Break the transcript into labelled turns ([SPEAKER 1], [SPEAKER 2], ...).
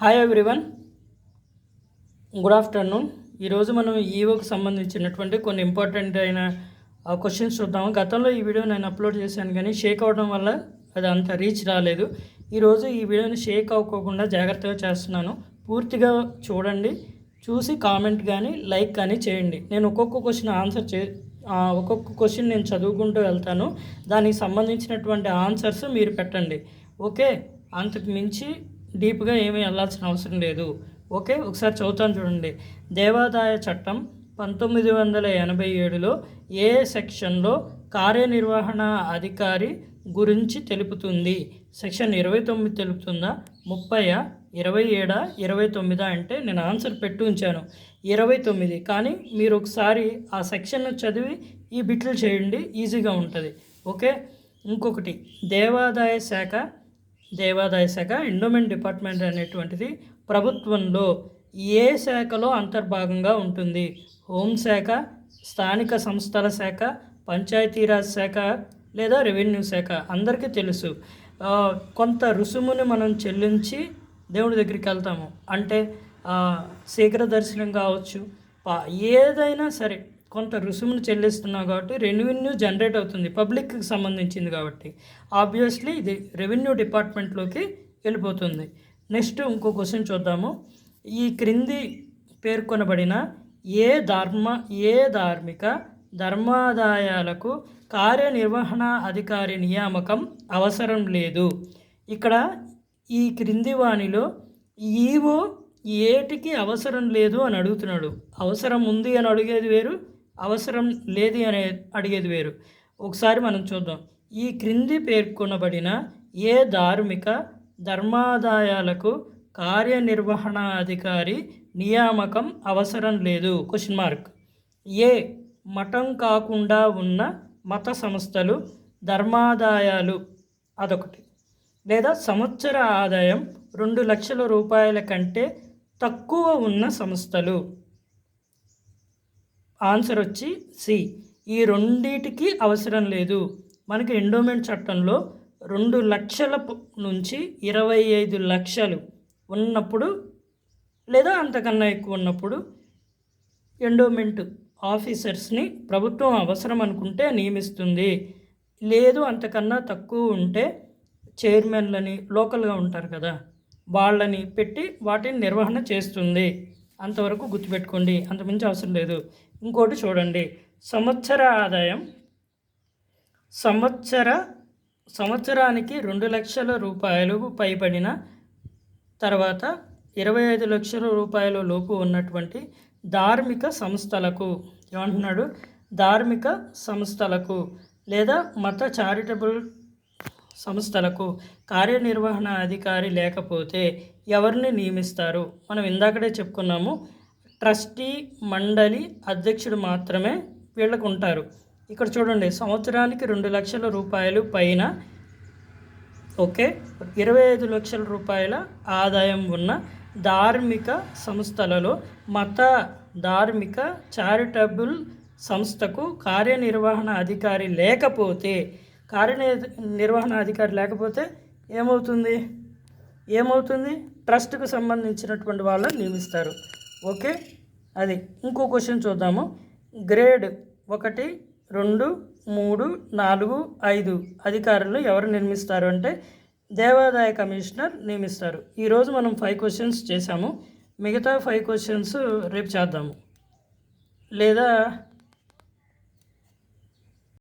[SPEAKER 1] Hi everyone good afternoon ఈరోజు మనం ఈవోకి సంబంధించినటువంటి కొన్ని ఇంపార్టెంట్ అయిన క్వశ్చన్స్ చూద్దాము. గతంలో ఈ వీడియో నేను అప్లోడ్ చేశాను కానీ షేక్ అవడం వల్ల అది అంత రీచ్ రాలేదు. ఈరోజు ఈ వీడియోని షేక్ అవ్వకోకుండా జాగ్రత్తగా చేస్తున్నాను. పూర్తిగా చూడండి. చూసి కామెంట్ కానీ లైక్ కానీ చేయండి. నేను ఒక్కొక్క క్వశ్చన్ ఆన్సర్ చే ఒక్కొక్క క్వశ్చన్ నేను చదువుకుంటూ వెళ్తాను. దానికి సంబంధించినటువంటి ఆన్సర్స్ మీరు పెట్టండి. ఓకే అంతకు మించి డీప్గా ఏమీ వెళ్ళాల్సిన అవసరం లేదు. ఓకే? ఒకసారి చదువుతాను చూడండి. దేవాదాయ చట్టం పంతొమ్మిది వందల ఎనభై ఏడులో ఏ సెక్షన్లో కార్యనిర్వహణ అధికారి గురించి తెలుపుతుంది? సెక్షన్ ఇరవై తొమ్మిది తెలుపుతుందా? ముప్పయా? ఇరవై ఏడా? ఇరవై తొమ్మిదా? అంటే నేను ఆన్సర్ పెట్టి ఉంచాను. ఇరవై తొమ్మిది. కానీ మీరు ఒకసారి ఆ సెక్షన్ చదివి ఈ బిట్లు చేయండి. ఈజీగా ఉంటుంది. ఓకే? ఇంకొకటి. దేవాదాయ శాఖ దేవాదాయ శాఖ ఎండోమెంట్ డిపార్ట్మెంట్ అనేటువంటిది ప్రభుత్వంలో ఏ శాఖలో అంతర్భాగంగా ఉంటుంది? హోంశాఖ స్థానిక సంస్థల శాఖ పంచాయతీరాజ్ శాఖ లేదా రెవెన్యూ శాఖ? అందరికీ తెలుసు. కొంత రుసుముని మనం చెల్లించి దేవుడి దగ్గరికి వెళ్తాము. అంటే శీఘ్ర దర్శనం కావచ్చు. ఏదైనా సరే కొంత రుసుమును చెల్లిస్తున్నాం కాబట్టి రెవెన్యూ జనరేట్ అవుతుంది. పబ్లిక్కి సంబంధించింది కాబట్టి. ఆబ్వియస్లీ ఇది రెవెన్యూ డిపార్ట్మెంట్లోకి వెళ్ళిపోతుంది. నెక్స్ట్ ఇంకో క్వశ్చన్ చూద్దాము. ఈ క్రింది పేర్కొనబడిన ఏ ధర్మ ఏ ధార్మిక ధర్మాదాయాలకు కార్యనిర్వహణ అధికారి నియామకం అవసరం లేదు? ఇక్కడ ఈ క్రింది వాణిలో ఈవో ఏటికి అవసరం లేదు అని అడుగుతున్నాడు. అవసరం ఉంది అని అడిగేది వేరు అవసరం లేదు అని అడిగేది వేరు. ఒకసారి మనం చూద్దాం. ఈ క్రింది పేర్కొనబడిన ఏ ధార్మిక ధర్మాదాయాలకు కార్యనిర్వహణ అధికారి నియామకం అవసరం లేదు? క్వశ్చన్ మార్క్ ఏ మఠం కాకుండా ఉన్న మత సంస్థలు ధర్మాదాయాలు అదొకటి. లేదా సంవత్సర ఆదాయం రెండు లక్షల రూపాయల కంటే తక్కువ ఉన్న సంస్థలు. ఆన్సర్ వచ్చి సి. ఈ రెండిటికి అవసరం లేదు. మనకి ఎండోమెంట్ చట్టంలో రెండు లక్షల నుంచి ఇరవై ఐదు లక్షలు ఉన్నప్పుడు లేదా అంతకన్నా ఎక్కువ ఉన్నప్పుడు ఎండోమెంట్ ఆఫీసర్స్ని ప్రభుత్వం అవసరం అనుకుంటే నియమిస్తుంది. లేదు అంతకన్నా తక్కువ ఉంటే చైర్మన్లని లోకల్గా ఉంటారు కదా వాళ్ళని పెట్టి వాటిని నిర్వహణ చేస్తుంది. అంతవరకు గుర్తుపెట్టుకోండి అంతమించి అవసరం లేదు. ఇంకోటి చూడండి. సంవత్సర ఆదాయం సంవత్సర సంవత్సరానికి రెండు లక్షల రూపాయలు పైబడిన తర్వాత ఇరవై ఐదు లక్షల రూపాయల లోపు ఉన్నటువంటి ధార్మిక సంస్థలకు ఏమంటున్నాడు? ధార్మిక సంస్థలకు లేదా మత చారిటబుల్ సంస్థలకు కార్యనిర్వహణ అధికారి లేకపోతే ఎవరిని నియమిస్తారు? మనం ఇందాకడే చెప్పుకున్నాము ట్రస్టీ మండలి అధ్యక్షుడు మాత్రమే వీళ్ళకు ఉంటారు. ఇక్కడ చూడండి సంవత్సరానికి రెండు లక్షల రూపాయలు పైన ఓకే ఇరవై ఐదు లక్షల రూపాయల ఆదాయం ఉన్న ధార్మిక సంస్థలలో మత ధార్మిక చారిటబుల్ సంస్థకు కార్యనిర్వహణ అధికారి లేకపోతే కార్యనిర్వహణ అధికారి లేకపోతే ఏమవుతుంది? ఏమవుతుంది? ట్రస్ట్కు సంబంధించినటువంటి వాళ్ళని నియమిస్తారు. ఓకే? అది ఇంకో క్వశ్చన్ చూద్దాము. గ్రేడ్ ఒకటి రెండు మూడు నాలుగు ఐదు అధికారులు ఎవరు నిర్మిస్తారు అంటే దేవాదాయ కమిషనర్ నియమిస్తారు. ఈరోజు మనం ఫైవ్ క్వశ్చన్స్ చేశాము. మిగతా ఫైవ్ క్వశ్చన్స్ రేపు చేద్దాము. లేదా